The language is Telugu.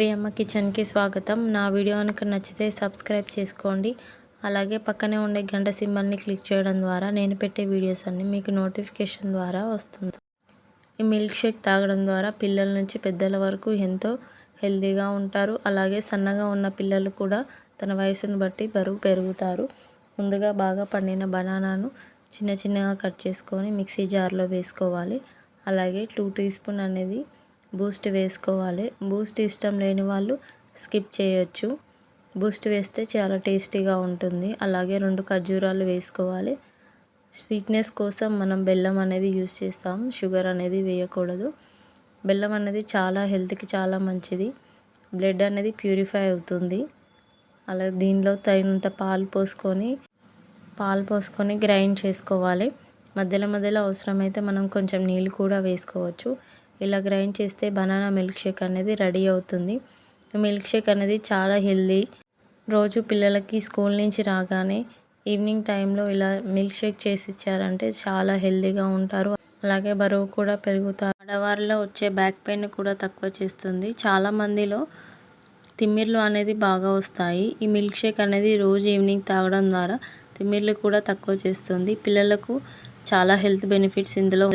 ప్రియమ్మ కిచెన్కి స్వాగతం. నా వీడియో కనుక నచ్చితే సబ్స్క్రైబ్ చేసుకోండి. అలాగే పక్కనే ఉండే గంట సింబల్ని క్లిక్ చేయడం ద్వారా నేను పెట్టే వీడియోస్ అన్నీ మీకు నోటిఫికేషన్ ద్వారా వస్తుంది. ఈ మిల్క్ షేక్ తాగడం ద్వారా పిల్లల నుంచి పెద్దల వరకు ఎంతో హెల్తీగా ఉంటారు. అలాగే సన్నగా ఉన్న పిల్లలు కూడా తన వయసును బట్టి బరువు పెరుగుతారు. ముందుగా బాగా పండిన బనానాను చిన్న చిన్నగా కట్ చేసుకొని మిక్సీ జార్లో వేసుకోవాలి. అలాగే టూ టీ స్పూన్ అనేది బూస్ట్ వేసుకోవాలి. బూస్ట్ ఇష్టం లేని వాళ్ళు స్కిప్ చేయొచ్చు. బూస్ట్ వేస్తే చాలా టేస్టీగా ఉంటుంది. అలాగే రెండు ఖర్జూరాలు వేసుకోవాలి. స్వీట్నెస్ కోసం మనం బెల్లం అనేది యూస్ చేస్తాం. షుగర్ అనేది వేయకూడదు. బెల్లం అనేది చాలా హెల్త్కి చాలా మంచిది. బ్లడ్ అనేది ప్యూరిఫై అవుతుంది. అలా దీనిలో తగినంత పాలు పోసుకొని పాలు పోసుకొని గ్రైండ్ చేసుకోవాలి. మధ్యలో మధ్యలో అవసరమైతే మనం కొంచెం నీళ్ళు కూడా వేసుకోవచ్చు. ఇలా గ్రైండ్ చేస్తే బనానా మిల్క్ షేక్ అనేది రెడీ అవుతుంది. మిల్క్ షేక్ అనేది చాలా హెల్దీ. రోజు పిల్లలకి స్కూల్ నుంచి రాగానే ఈవినింగ్ టైంలో ఇలా మిల్క్ షేక్ చేసి ఇచ్చారంటే చాలా హెల్దీగా ఉంటారు. అలాగే బరువు కూడా పెరుగుతారు. ఆడవారిలో వచ్చే బ్యాక్ పెయిన్ కూడా తక్కువ చేస్తుంది. చాలా మందిలో తిమ్మిర్లు అనేది బాగా వస్తాయి. ఈ మిల్క్ షేక్ అనేది రోజు ఈవినింగ్ తాగడం ద్వారా తిమ్మిర్లు కూడా తక్కువ చేస్తుంది. పిల్లలకు చాలా హెల్త్ బెనిఫిట్స్ ఇందులో